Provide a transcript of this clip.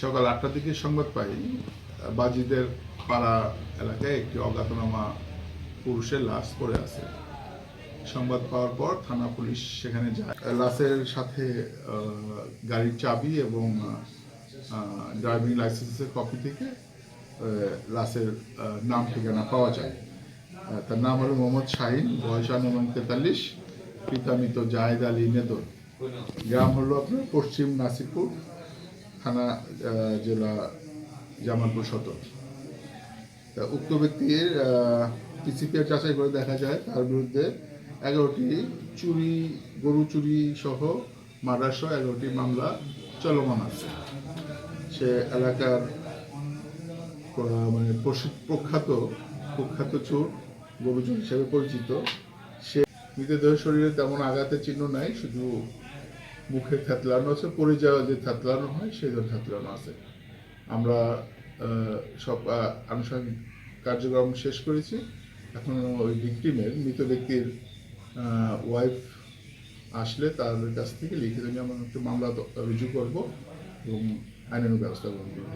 সকাল আটটার দিকে সংবাদ পাই, বাজিদের পাড়া এলাকায় একটি অজ্ঞাতনামা পুরুষের লাশ পড়ে আছে। সংবাদ পাওয়ার পর থানা পুলিশ সেখানে যায়। লাশের সাথে গাড়ির চাবি এবং ড্রাইভিং লাইসেন্সের কপি থেকে লাশের নাম ঠিকানা পাওয়া যায়। তার নাম হলো মোহাম্মদ শাহিন, বয়স আনুমানিক তেতাল্লিশ পিতা মৃত জাহেদ আলী নেদর। গ্রাম হলো আপনার পশ্চিম নাসিরপুর থানা জেলা জামালপুর সদর। উক্ত ব্যক্তির পিসিপিআর যাচাই করে দেখা যায় তার বিরুদ্ধে এগারোটি চুরি, গরু চুরি সহ মার্ডার সহ এগারোটি মামলা চলমান আছে। সে এলাকার মানে প্রখ্যাত প্রখ্যাত চোর গরু চোর হিসেবে পরিচিত। সে মৃতদেহ শরীরে তেমন আঘাতের চিহ্ন নাই, শুধু মুখে থেতলানো আছে, পড়ে যাওয়া যে থেতলানো হয় সেই জন্য থেতলানো আছে। আমরা সব আনুষঙ্গিক কার্যক্রম শেষ করেছি। এখন ওই ভিকটিমের, মৃত ব্যক্তির ওয়াইফ আসলে তার কাছ থেকে লিখিত নিয়ে আমরা একটা মামলা রুজু করব এবং আইনানুগ ব্যবস্থা গ্রহণ করব।